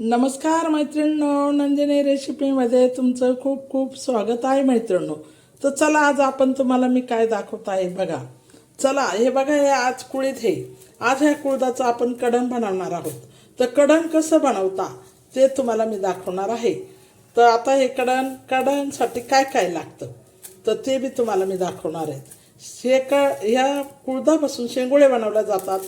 नमस्कार मैत्रिणींनो नंदिनी रेसिपीमध्ये तुमचं खूप खूप स्वागत आहे मैत्रिणींनो. तर चला आज आपण तुम्हाला मी काय दाखवत आहे बघा. चला हे बघा हे आज कुळीत हे आज ह्या कुळदाचं आपण कडण बनवणार आहोत. तर कडण कसं बनवता ते तुम्हाला मी दाखवणार आहे. तर आता हे कडण कडणसाठी काय काय लागतं? तर ते बी तुम्हाला मी दाखवणार आहे. शेक ह्या कुळदापासून शेंगोळे बनवल्या जातात.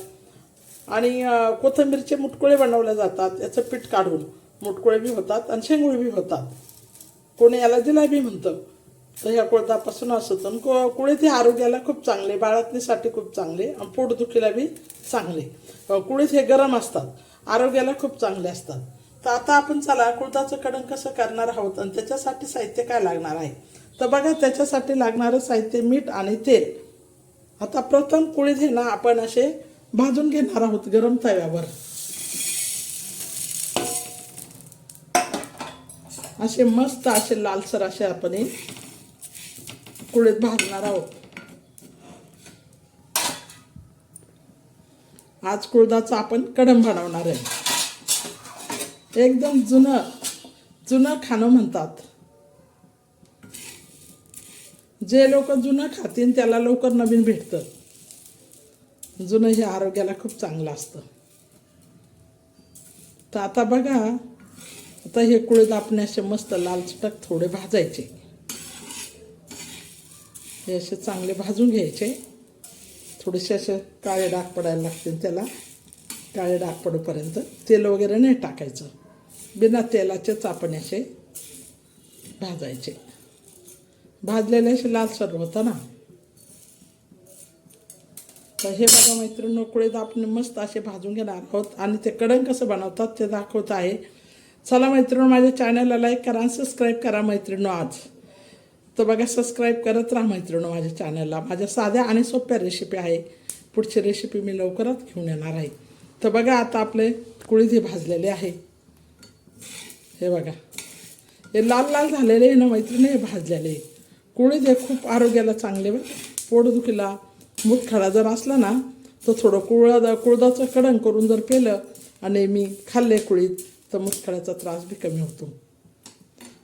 आणि कोथिंबीरचे मुटकुळे बनवले जातात याचं पीठ काढून मुटकुळे बी होतात आणि शेंगुळे बी होतात. कोणी याला जिलाबी म्हणतं. तर ह्या कुळदापासून असतं आणि को कुळे ते आरोग्याला खूप चांगले बाळातणीसाठी खूप चांगले आणि पोटदुखीला बी चांगले. कुळीत हे गरम असतात आरोग्याला खूप चांगले असतात. तर आता आपण चला कुळदाचं कडण कसं करणार आहोत आणि त्याच्यासाठी साहित्य काय लागणार आहे? तर बघा त्याच्यासाठी लागणारं साहित्य मीठ आणि तेल. आता प्रथम कुळीत हे ना आपण असे भाजून घेणार आहोत गरम तव्यावर. असे मस्त असे लालसर असे आपण कुळीत भाजणार आहोत. आज कुळदाचा आपण कडम बनवणार आहे. एकदम जुनं जुनं खाणं म्हणतात. जे लोक जुनं खातील त्याला लवकर नवीन भेटतं. जुनं हे आरोग्याला खूप चांगलं असतं. तर आता बघा आता हे कुळीत आपण असे मस्त लाल चटक थोडे भाजायचे. हे असे चांगले भाजून घ्यायचे. थोडेसे असे काळे डाग पडायला लागतील त्याला. काळे डाग पडूपर्यंत तेल वगैरे नाही टाकायचं. बिना तेलाचेच आपण असे भाजायचे. भाजलेले असे लालसर होतं ना. तर हे बघा मैत्रिणी कुळीत आपण मस्त असे भाजून घेणार आहोत. आणि ते कडण कसं बनवतात ते दाखवत आहे. चला मैत्रिणी माझ्या चॅनलला लाईक करा आणि सबस्क्राईब करा मैत्रिणी आज. तर बघा सबस्क्राईब करत राहा मैत्रिणी माझ्या चॅनलला माझ्या साध्या आणि सोप्या रेसिपी आहे. पुढची रेसिपी मी लवकरच घेऊन येणार आहे. तर बघा आता आपले कुळीत हे भाजलेले आहे. हे बघा. हे लाल लाल झालेले आहे ना मैत्रिणी हे भाजलेले कुळीत हे खूप आरोग्याला चांगले बघ पोटदुखीला मुठखडा जर असला ना तर थोडं कुळदा कुळदाचं कडण करून जर केलं आणि मी खाल्ले कुळीत तर मुठखड्याचा त्रास बी कमी होतो.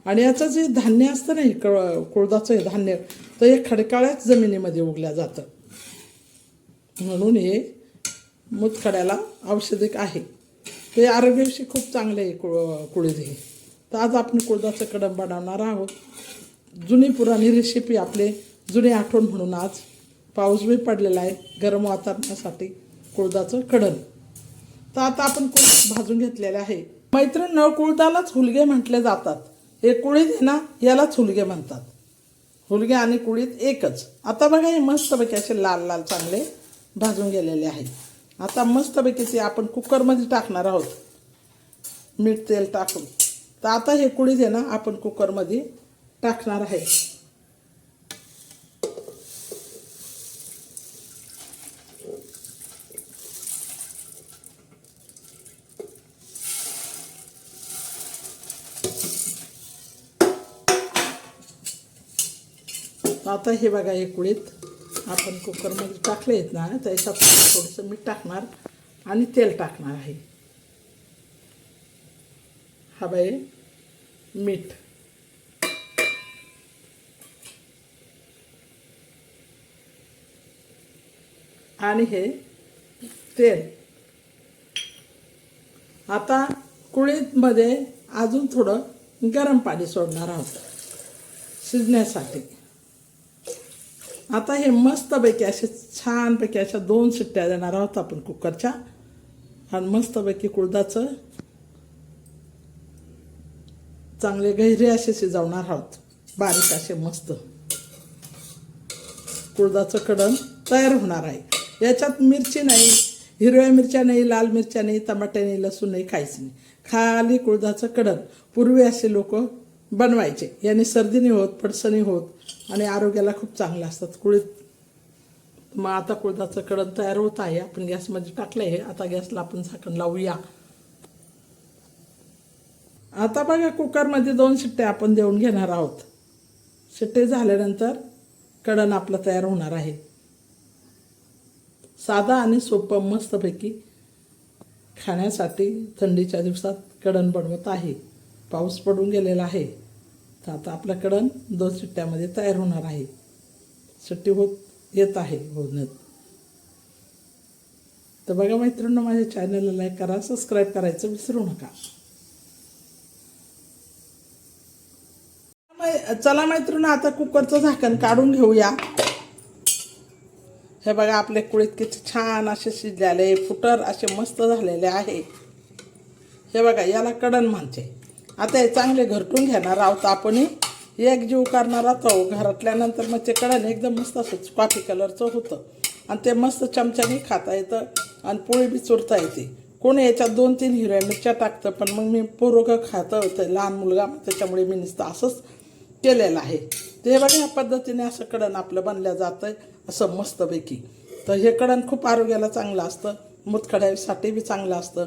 आणि याचं जे धान्य असतं ना हे कळ कुळदाचं हे धान्य तर हे खडकाळ्याच जमिनीमध्ये उगल्या जातं. म्हणून हे मुतखड्याला औषधिक आहे. ते आरोग्याविषयी खूप चांगले आहे कुळ कुळीद हे. तर आज आपण कुळदाचं कडम बनवणार आहोत. जुनी पुराणी रेसिपी आपले जुनी आठवण म्हणून आज पाऊस बी पडलेला आहे गरम वातावरणासाठी कुळदाचं कडण तर आता आपण कुळ भाजून घेतलेले आहे. मैत्रीण नळ कुळदालाच हुलगे म्हटले जातात. हे कुळीत आहे ना यालाच हुलगे म्हणतात. हुलगे आणि कुळीत एकच. आता बघा हे मस्तपैकी असे लाल लाल चांगले भाजून गेलेले आहेत. आता मस्तपैकी ते आपण कुकरमध्ये टाकणार आहोत. मीठ तेल टाकून. तर आता हे कुळीत आहे ना आपण कुकरमध्ये टाकणार आहे. आता हे बघा हे कुळीत आपण कुकरमध्ये टाकले आहेत ना त्याच्यात थोडंसं मीठ टाकणार आणि तेल टाकणार आहे. हा बाई मीठ. आणि हे तेल. आता कुळीतमध्ये अजून थोडं गरम पाणी सोडणार आहोत शिजण्यासाठी. आता हे मस्तपैकी असे छानपैकी अशा दोन शिट्ट्या देणार आहोत आपण कुकरच्या. आणि मस्तपैकी कुळदाचं चांगले गहिरे असे शिजवणार आहोत. बारीक असे मस्त. कुळदाचं कडण तयार होणार आहे. याच्यात मिरची नाही हिरव्या मिरच्या नाही लाल मिरच्या नाही टमाटे नाही लसूण नाही काहीच नाही. खाली कुळदाचं कडण. पूर्वी असे लोक बनवायचे. याने सर्दी नाही होत पडसणी होत आणि आरोग्याला खूप चांगलं असतात. कुळीत मग आता कुळदाचं कडण तयार होत आहे. आपण गॅसमध्ये टाकलं आहे आता गॅसला आपण झाकण लावूया. आता बघा कुकरमध्ये दोन शिट्टे आपण देऊन घेणार आहोत. शिट्टे झाल्यानंतर कडण आपलं तयार होणार आहे. साधा आणि सोपं मस्तपैकी खाण्यासाठी थंडीच्या दिवसात कडण बनवत आहे. पाऊस पडून गेलेला आहे तर आता आपलं कडण दोन सुट्ट्यामध्ये तयार होणार आहे. सुट्टी होत येत आहे होण्यात तर बघा मैत्रिणी माझ्या चॅनलला लाईक करा सबस्क्राईब करायचं विसरू नका. चला मैत्रिणी आता कुकरचं झाकण काढून घेऊया. हे बघा आपले कुळीत किती छान असे शिजलेले फुटर असे मस्त झालेले आहे. हे बघा याला कडण म्हणते. आता हे चांगले घरटून घेणार आहोत आपण एक जीव करणार आहोत घरातल्यानंतर मग ते कडण एकदम मस्त असं कॉफी कलरचं होतं. आणि ते मस्त चमच्याने खाता येतं आणि पोळी बी चुरता येते. कोणी याच्यात दोन तीन हिरव्या मिरच्या टाकतं पण मग मी पोरगं खातं होतं. लहान मुलगा त्याच्यामुळे मी नुसतं असंच केलेलं आहे. ते बघा या पद्धतीने असं कडण आपलं बनलं जातं असं मस्तपैकी. तर हे कडण खूप आरोग्याला चांगलं असतं. मुतखड्यासाठी बी चांगलं असतं.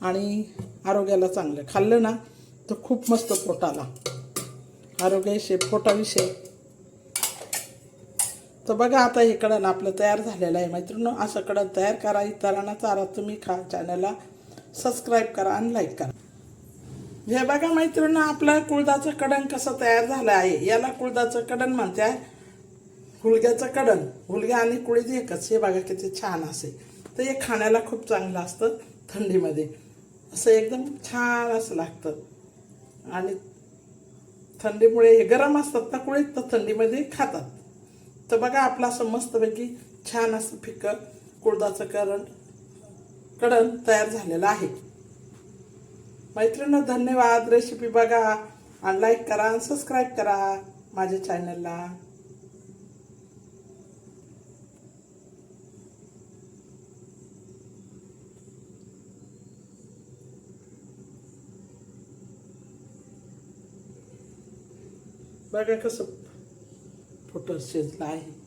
आणि आरोग्याला चांगलं. खाल्लं ना तर खूप मस्त पोटाला आरोग्याविषयी पोटाविषयी तर बघा आता हे कडण आपलं तयार झालेलं आहे. मैत्रिणी असं कडण तयार करा. इतरांना चारा तुम्ही खा. चॅनलला सबस्क्राईब करा आणि लाईक करा. हे बघा मैत्रिणी आपलं कुळदाचं कडण कसं तयार झालं आहे? याला कुळदाचं कडण म्हणते. हुलग्याचं कडण. हुलग्या आणि कुळीत एकच. हे बघा किती छान असे. तर हे खाण्याला खूप चांगलं असतं थंडीमध्ये. असं एकदम छान असं लागतं. आणि थंडीमुळे हे गरम असतात ना कुळीत तर थंडीमध्ये खातात. तर बघा आपलं असं मस्तपैकी छान असं फिकं कुळदाचं करण कडण तयार झालेलं आहे. मैत्रिणी धन्यवाद. रेसिपी बघा आणि लाईक करा आणि सबस्क्राईब करा माझ्या चॅनलला बघा कसं? फोटो शिजला आहे.